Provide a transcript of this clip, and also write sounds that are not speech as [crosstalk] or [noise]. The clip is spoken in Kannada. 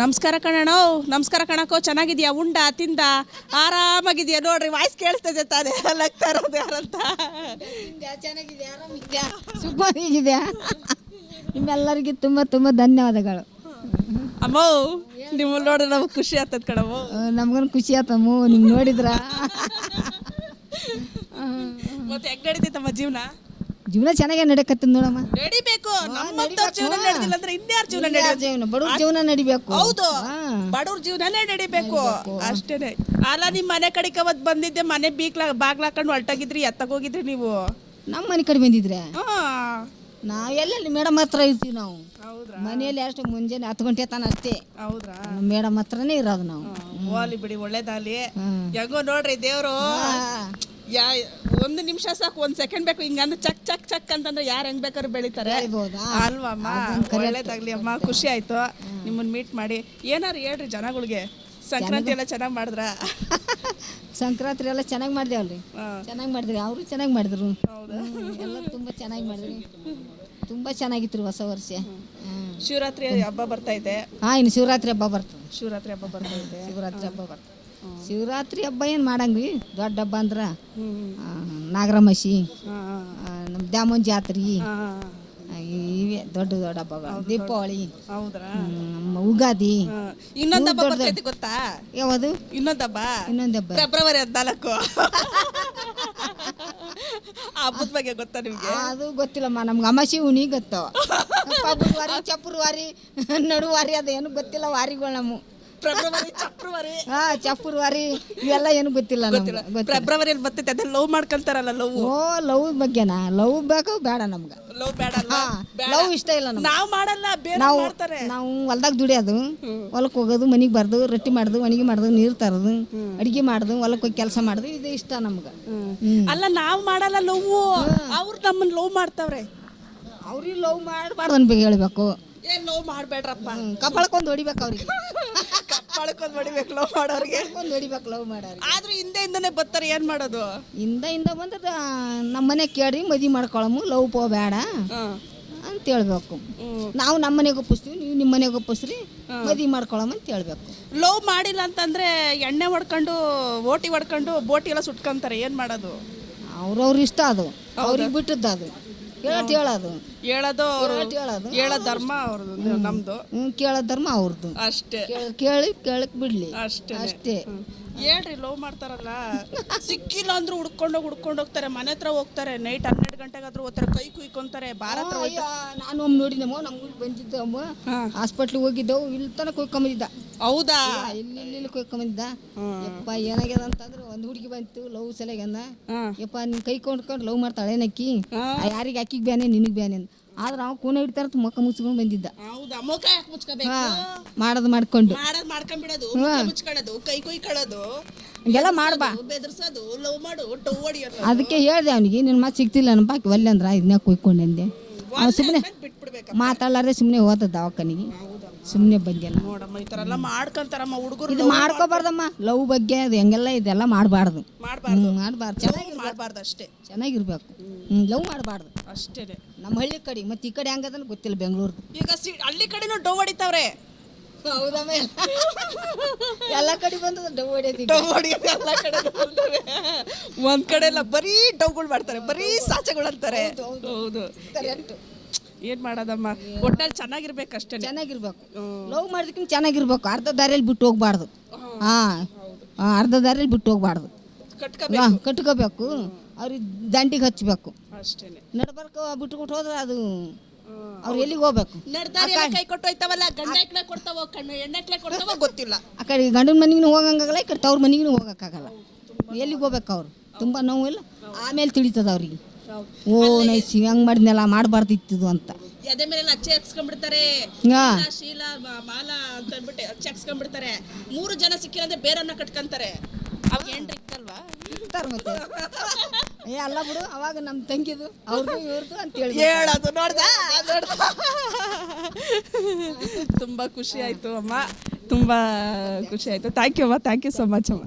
ನಮಸ್ಕಾರ ಕಣೋ ನಮಸ್ಕಾರ ಕಣಕೋ ಚೆನ್ನಾಗಿದ್ಯಾ? ಉಂಡ ತಿಂದ? ಆರಾಮಾಗಿದ್ಯಾ? ನೋಡ್ರಿ ವಾಯ್ಸ್ ಕೇಳಿಸ್ತದೆ ತಾನೆ. ಲಗ್ತಾ ಇರೋದು ಯಾರಂತ? ಸುಖವಾಗಿದೆಯಾ ನಿಮ್ಮೆಲ್ಲರಿಗೆ ತುಂಬ ತುಂಬ ಧನ್ಯವಾದಗಳು. ಅಮ್ಮ ನಿಮ್ಮ ನೋಡ್ರಿ ನಮಗೆ ಖುಷಿ ಆಗ್ತದ ಕಣವು ನಮ್ಗನ್ ಖುಷಿ ಆತಮ್ಮ ನಿಮ್ಗೆ ನೋಡಿದ್ರ? ಮತ್ತೆ ಹೆಂಗ್ ನಡೀತೈತಮ್ಮ ಜೀವನ? ಜೀವನ ಚೆನ್ನಾಗೇ ನಡಕತ್ತದ ನೋಡಮ್ಮ. ನಡಿಬೇಕು. ನಮ್ಮಂತವ್ರ ಜೀವನ ನಡೆದಿಲ್ಲ ಅಂದ್ರೆ ಇನ್ಯಾರ ಜೀವನ ನಡೆಯೋದು ಜೀವನ? ಬಡವ್ರ ಜೀವನ ನಡಿಬೇಕು. ಹೌದು. ಬಡವ್ರ ಜೀವನನೇ ನಡಿಬೇಕು. ಅಷ್ಟೇನೆ. ಅಲ್ಲ ನಿಮ್ ಮನೆ ಕಡೆಗೆ ಅವತ್ ಬಂದಿದ್ದೆ ಮನೆ ಬೀಕ್ಲ ಬಾಗ್ಲಾಕೊಂಡು ಹೊರಟಾಗಿದ್ರಿ ಎತ್ತಾಗೋಗಿದ್ರಿ ನೀವು? ನಮ್ಮ ಮನೆ ಕಡೆ ಬಂದಿದ್ರೆ? ಹಾ. ನಾವು ಎಲ್ಲೆಲ್ಲಿ ಮೇಡಮ್ ಹತ್ರ ಇರ್ತೀವಿ ನಾವು. ಹೌದ್ರಾ? ಮನೆಯಲ್ಲಿ ಅಷ್ಟು ಮುಂಜಾನೆ ಹತ್ತು ಗಂಟೆ ತಾನ ಅಷ್ಟೇ. ಹೌದ್ರಾ? ಮೇಡಮ್ ಹತ್ರನೇ ಇರೋದು ನಾವು. ಹೋಲಿ ಬಿಡಿ ಒಳ್ಳೇದಾಗ್ಲಿ. ಹ್ಮ್. ಹೆಂಗೋ ನೋಡ್ರಿ ದೇವ್ರು. ಯಾ ಒಂದು ನಿಮಿಷ ಸಾಕು ಒಂದ್ ಸೆಕೆಂಡ್ ಬೇಕು. ಹಿಂಗಂದ್ರೆ ಚಕ್ ಚಕ್ ಚಕ್ ಅಂತಂದ್ರೆ ಯಾರು ಹೆಂಗ್ ಬೇಕಾದ್ರು ಬೆಳಿತಾರೆ. ಬೆಳಿಬೋದಾ? ಅಲ್ವಮ್ಮ ಒಳ್ಳೇದಾಗ್ಲಿ ಅಮ್ಮ. ಖುಷಿ ಆಯ್ತು. ನಿಮ್ಮನ್ನ ಮೀಟ್ ಮಾಡಿ. ಏನಾರು ಹೇಳ್ರಿ ಜನಗಳಿಗೆ? [laughs] ಸಂಕ್ರಾಂತಿ ಎಲ್ಲ ಚೆನ್ನಾಗಿ ಮಾಡಿದ್ರ? ಸಂಕ್ರಾಂತಿ ಎಲ್ಲ ಚೆನ್ನಾಗಿ ಮಾಡ್ದೇವಲ್ರಿ. ಚೆನ್ನಾಗ್ ಚೆನ್ನಾಗಿ ಮಾಡಿದ್ರಿ. ಅವರು ಚೆನ್ನಾಗಿ ಮಾಡಿದ್ರು. ಹೌದಾ? ಹ್ಮ್, ಎಲ್ಲ ತುಂಬ ಚೆನ್ನಾಗಿ ಮಾಡಿದ್ರಿ. ತುಂಬಾ ಚೆನ್ನಾಗಿತ್ತು ಹೊಸ ವರ್ಷ. ಶಿವರಾತ್ರಿ ಹಬ್ಬ ಬರ್ತಾ ಇದೆ. ಹಾಂ ಇನ್ನು ಶಿವರಾತ್ರಿ ಹಬ್ಬ ಬರ್ತದೆ. ಶಿವರಾತ್ರಿ ಹಬ್ಬ ಬರ್ತಾ ಇದೆ. ಶಿವರಾತ್ರಿ ಹಬ್ಬ ಬರ್ತದೆ. ಶಿವರಾತ್ರಿ ಹಬ್ಬ ಏನು ಮಾಡಂಗ್ವಿ? ದೊಡ್ಡ ಹಬ್ಬ ಅಂದ್ರೆ ನಾಗರಮಸಿ ನಮ್ಮ ದ್ಯಾಮೋನ್ ಜಾತ್ರೆ. ಇವೆ ದೊಡ್ಡ ದೊಡ್ಡ ಹಬ್ಬಗಳು. ದೀಪಾವಳಿ ಹೌದ್ರಾ? ಉಗಾದಿ. ಇನ್ನೊಂದು ಹಬ್ಬ ಬರ್ತೈತಿ ಗೊತ್ತಾ? ಯಾವುದು? ಇನ್ನೊಂದ್ ಹಬ್ಬ? ಇನ್ನೊಂದು ಹಬ್ಬ. ಫೆಬ್ರವರಿ ಹದಿನಾಲ್ಕು. ಹಬ್ಬದ ಬಗ್ಗೆ ಗೊತ್ತಾ ನಿಮ್ಗೆ? ಅದು ಗೊತ್ತಿಲ್ಲಮ್ಮ. ನಮ್ಗೆ ಅಮಾಸಿ ಹುಣಿ ಗೊತ್ತವ ಫೆಬ್ರವರಿ ಚಪ್ರವಾರಿ ನಡುವಾರಿ ಅದು ಏನು ಗೊತ್ತಿಲ್ಲ ವಾರಿಗಳು ನಮ್ಮ. ಫೆಬ್ರವರಿ ಫೆಬ್ರವರಿ ಹಾ ಚಪ್ಪುರವಾರಿ ಇವೆಲ್ಲ ಏನು ಗೊತ್ತಿಲ್ಲ ನಮ್ಗೆ ಗೊತ್ತಿಲ್ಲ. ಫೆಬ್ರವರಿಯಲ್ಲಿ ಬರ್ತೈತೆ? ಅದೇ ಲವ್ ಮಾಡ್ಕೊಂತಾರಲ್ಲ ಲವ್ ಓ ಲವ್ ಬಗ್ಗೆನಾ? ಲವ್ ಬೇಕು ಬೇಡ ನಮ್ಗೆ. ಲವ್ ಬೇಡ ಹಾ ಲವ್ ಇಷ್ಟ ಇಲ್ಲ ನಮ್ಗೆ. ನಾವ್ ಮಾಡಲ್ಲ ಬೇರೆ ನಾವು ಮಾಡ್ತಾರೆ? ನಾವು ಹೊಲ್ದಾಗ ದುಡಿಯೋದು ಹೊಲಕ್ಕೆ ಹೋಗೋದು ಮನೆಗೆ ಬರ್ದು ರೊಟ್ಟಿ ಮಾಡ್ದು ಒಣಗಿ ಮಾಡ್ದು ನೀರು ತರದು ಅಡಿಗೆ ಮಾಡ್ದು ಹೊಲಕ್ಕೆ ಹೋಗಿ ಕೆಲಸ ಮಾಡ್ದು ಇದು ಇಷ್ಟ ನಮ್ಗೆ. ಅಲ್ಲ ನಾವ್ ಮಾಡಲ್ಲ ಲವ್ ಅವ್ರು ನಮ್ಮನ್ನ ಲವ್ ಮಾಡ್ತಾವ್ರೆ. ಅವ್ರಿಗೆ ಲವ್ ಮಾಡಬಾರ್ದು ಅನ್ಬೇಕು ಹೇಳ್ಬೇಕು. ಏನ್ ಲವ್ ಮಾಡ್ಬೇಡ್ರಪ್ಪ? ಕಪಾಳಕ್ಕೊಂದು ಹೊಡಿಬೇಕು ಅವ್ರಿಗೆ. [laughs] ಕಪ್ಪಾಳಕ್ಕೊಂದ್ ಹೊಡಿಬೇಕು ಲವ್ ಮಾಡೋರಿಗೆ. ಒಂದು ಹೊಡಿಬೇಕು ಲವ್ ಮಾಡೋರಿಗೆ. ಆದ್ರೂ ಹಿಂದೆ ಹಿಂದನೆ ಬರ್ತಾರೆ ಏನ್ ಮಾಡೋದು? ಹಿಂದೆ ಇಂದ ಬಂದದ ನಮ್ಮ ಮನೆ ಕೇಳ್ರಿ ಮದಿ ಮಾಡ್ಕೊಳಮು ಲವ್ ಪೋ ಬೇಡ. ಅಂತ ಹೇಳ್ಬೇಕು. ನಾವು ನಮ್ಮ ಮನೆಗೆ ಒಪ್ಪಿಸ್ತೀವಿ ನೀವು ನಿಮ್ಮ ಮನೆಗೆ ಒಪ್ಪಿಸ್ರಿ ಮದಿ ಮಾಡ್ಕೊಳಮ್ ಅಂತ ಹೇಳ್ಬೇಕು. ಲವ್ ಮಾಡಿಲ್ಲ ಅಂತಂದ್ರೆ ಎಣ್ಣೆ ಹೊಡ್ಕೊಂಡು ಓಟಿ ಹೊಡ್ಕೊಂಡು ಬೋಟಿ ಎಲ್ಲ ಸುಟ್ಕೊಂತಾರೆ ಏನ್ ಮಾಡೋದು? ಅವ್ರವ್ರ ಇಷ್ಟ ಅದು. ಅವ್ರಿಗೆ ಬಿಟ್ಟದ್ದು ಅದು. ಕೇಳಟ್ ಹೇಳೋದು. ಹೇಳೋದು ಅವ್ರು. ಹೇಳೋದು. ಹೇಳೋ ಧರ್ಮ ಅವ್ರದ್ದು ನಮ್ದು. ಹ್ಞೂ ಕೇಳೋ ಧರ್ಮ ಅವ್ರದ್ದು. ಅಷ್ಟೇ. ಕೇಳಿ ಕೇಳಿ ಕೇಳಕ್ ಬಿಡ್ಲಿ. ಅಷ್ಟೇ. ಅಷ್ಟೇ ಹೇಳ್ರಿ ಲವ್ ಮಾಡ್ತಾರಲ್ಲ. ಸಿಕ್ಕಿಲ್ಲ ಅಂದ್ರೆ ಹುಡ್ಕೊಂಡೋಗಿ ಹುಡ್ಕೊಂಡು ಹೋಗ್ತಾರೆ. ಮನೆ ಹತ್ರ ಹೋಗ್ತಾರೆ. ನೈಟ್ ಹನ್ನೆರಡು ಗಂಟೆಗಾದ್ರೂ ಹೋಗ್ತಾರೆ. ಕೈ ಕುಯ್ಕೊಂತಾರೆ. ಭಾರತ ಅಯ್ಯ, ನಾನು ಒಮ್ಮೆ ನೋಡಿದಮ್ಮ ನಮ್ಮ ಊರಿಗೆ ಬಂದಿದ್ದಮ್ಮ ಹಾಸ್ಪಿಟ್ಲಿಗೆ ಹೋಗಿದ್ದೆವು. ಇಲ್ಲಿ ತನಕ ಕೊಯ್ಕೊಂಬಂದಿದ್ದ ಹೌದಾ? ಇಲ್ಲಿ ಇಲ್ಲಿ ಇಲ್ಲಿ ಯಪ್ಪ ಏನಾಗ್ಯದ ಅಂತಂದ್ರೆ ಒಂದು ಹುಡುಗಿ ಬಂತು ಲವ್ ಸಲಗಂದ ಹಾ. ಯಪ್ಪ ನಿನ್ ಕೈ ಕೊಂಡ್ಕೊಂಡು ಲವ್ ಮಾಡ್ತಾಳೆ ಏನಕ್ಕಿ. ಯಾರಿಗೆ ಅಕ್ಕಿಗೆ ಬ್ಯಾನೆ ನಿನಗೆ ಬ್ಯಾನೆ ಅಂತ ಆದ್ರೆ ಅವ್ನು ಕೂನ ಇಡ್ತಾರ ಮುಖ ಮುಚ್ಕೊಂಡು ಬಂದಿದ್ದ. ಹೌದಾ? ಮುಖ ಯಾಕೆ ಮುಚ್ಕೋಬೇಕು? ಹಾ ಮಾಡೋದು ಮಾಡ್ಕೊಂಡು. ಮಾಡೋದ್ ಮಾಡ್ಕೊಂಡ್ಬಿಡೋದು ಮುಖ ಮುಚ್ಕೊಳ್ಳೋದು ಕೈ ಕೊಯ್ಕೊಳ್ಳೋದು. ಎಲ್ಲ ಮಾಡ್ಬಾ. ಬೆದರ್ಸೋದು ಲವ್ ಮಾಡು ಟವ್ ಹೊಡಿಯೋದು. ಅದಕ್ಕೆ ಹೇಳ್ದೆ ಅವನಿಗೆ ನಿನ್ ಮಾತು ಸಿಗ್ತಿಲ್ಲ ನಮ್ಮ ಬಾಕಿ ಒಲ್ಲೆ ಅಂದ್ರೆ ಇದನ್ನ ಕುಯ್ಕೊಂಡೆ ಸುಮ್ಮನೆ ಬಿಟ್ಬಿಡ್ಬೇಕು ಮಾತಾಡಲಾರೆ ಸುಮ್ಮನೆ ಹೋದ ದವಾಖಾನಿಗೆ. ಸುಮ್ಮನೆ ಬಗ್ಗೆ ನೋಡಮ್ಮ ಈ ಎಲ್ಲ ಮಾಡ್ಕೊಂತಾರಮ್ಮ ಹುಡುಗರು. ಇದು ಮಾಡ್ಕೋಬಾರ್ದಮ್ಮ. ಲವ್ ಬಗ್ಗೆ ಅದು ಹೆಂಗೆಲ್ಲ ಇದೆಲ್ಲ ಮಾಡಬಾರ್ದು. ಮಾಡಬಾರ್ದು. ಮಾಡಬಾರ್ದು. ಚೆನ್ನಾಗಿ ಮಾಡಬಾರ್ದು ಅಷ್ಟೇ. ಚೆನ್ನಾಗಿರ್ಬೇಕು. ಹ್ಞೂ ಲವ್ ಮಾಡಬಾರ್ದು. ಅಷ್ಟೇ ನಮ್ಮ ಹಳ್ಳಿ ಕಡೆ ಮತ್ತು ಈ ಕಡೆ ಹೆಂಗದನ್ನು ಗೊತ್ತಿಲ್ಲ ಬೆಂಗಳೂರು ಈಗ ಸಿ ಹಳ್ಳಿ ಕಡೆನೂ ಡವ್ ಹೊಡಿತಾವ್ರೆ. ಹೌದಮ್ಮ ಎಲ್ಲ ಕಡೆ ಬಂದದ ಡವ್ ಹೊಡಿಯೋದು ಡವ್ ಹೊಡಿಯೋದು ಎಲ್ಲ ಕಡೆ ಒಂದ್ ಕಡೆ ಎಲ್ಲ ಬರೀ ಡವ್ಗಳು ಮಾಡ್ತಾರೆ ಬರೀ ಸಾಚಗಳು ಅಂತಾರೆ. ಹೌದು ಏನ್ ಮಾಡೋದಮ್ಮ? ಒಟ್ನಲ್ಲಿ ಚೆನ್ನಾಗಿರ್ಬೇಕಷ್ಟೇ ಚೆನ್ನಾಗಿರ್ಬೇಕು. ಲವ್ ಮಾಡೋದಕ್ಕಿಂತ ಚೆನ್ನಾಗಿರ್ಬೇಕು. ಅರ್ಧ ದಾರಿಯಲ್ಲಿ ಬಿಟ್ಟು ಹೋಗ್ಬಾರ್ದು. ಹಾಂ. ಅರ್ಧ ದಾರಿಯಲ್ಲಿ ಬಿಟ್ಟು ಹೋಗ್ಬಾರ್ದು. ಕಟ್ಕೋಬೇಕು. ಹಾಂ ಕಟ್ಕೋಬೇಕು. ಅವ್ರಿಗೆ ದಂಡಿಗೆ ಹಚ್ಚಬೇಕು ನಡ್ಬಾರ್ಕ ನಡ್ಬರ್ಕ ಬಿಟ್ಬಿಟ್ಟು ಹೋದ್ರೆ ಅದು ಅವ್ರು ಎಲ್ಲಿಗೆ ಹೋಗ್ಬೇಕು? ಕೈ ಗಂಡ ಎಕ್ಲೆ ಕೊಡ್ತಾವ ಕಣ್ಣು? ಎಣ್ಣೆಕ್ಲೆ ಕೊಡ್ತಾವ ಗೊತ್ತಿಲ್ಲ. ಆ ಕಡೆ ಗಂಡನ ಮನೆಗೂ ಹೋಗಂಗಾಗಲ್ಲ ಈ ಕಡೆ ತವ್ರ ಮನೆಗೂ ಹೋಗೋಕ್ಕಾಗಲ್ಲ. ಎಲ್ಲಿಗೆ ಹೋಗ್ಬೇಕು ಅವ್ರು? ತುಂಬ ಇಲ್ಲ ಆಮೇಲೆ ತಿಳಿತದ ಅವ್ರಿಗೆ. ಓ ನೈಸಿ ಹಂಗೆ ಮಾಡಿದ್ನೆಲ್ಲ ಮಾಡಬಾರ್ದಿತ್ತು ಅಂತ. ಎದೆ ಮೇಲೆ ಅಚ್ಚೆ ಹಾಕ್ಸ್ಕೊಂಡ್ಬಿಡ್ತಾರೆ. ಹಾಂ. ಶೀಲಾ, ಶೀಲಾ ಮ- ಮಾಲಾ ಅಂತ ಅಂದ್ಬಿಟ್ಟು ಅಚ್ಚೆ ಹಾಕ್ಸ್ಕೊಂಡ್ಬಿಡ್ತಾರೆ. ಮೂರು ಜನ ಸಿಕ್ಕಿರಂದ್ರೆ ಬೇರನ್ನ ಕಟ್ಕೊಂತಾರೆ. ಅವಾಗ ಇರ್ತಾರೆ ಮತ್ತೆ. ಏ ಅಲ್ಲ ಬಿಡು ಅವಾಗ ನಮ್ಮ ತಂಗಿದು ಅವ್ರದ್ದು ಇವ್ರದ್ದು ಅಂತ ಹೇಳಿ ಹೇಳೋದು ನೋಡ್ದ ನೋಡ್ದ. ತುಂಬಾ ಖುಷಿ ಆಯ್ತು ಅಮ್ಮ. ತುಂಬಾ ಖುಷಿ ಆಯ್ತು. ಥ್ಯಾಂಕ್ ಯು ಅಮ್ಮ. ಥ್ಯಾಂಕ್ ಯು ಸೊ ಮಚ್ ಅಮ್ಮ.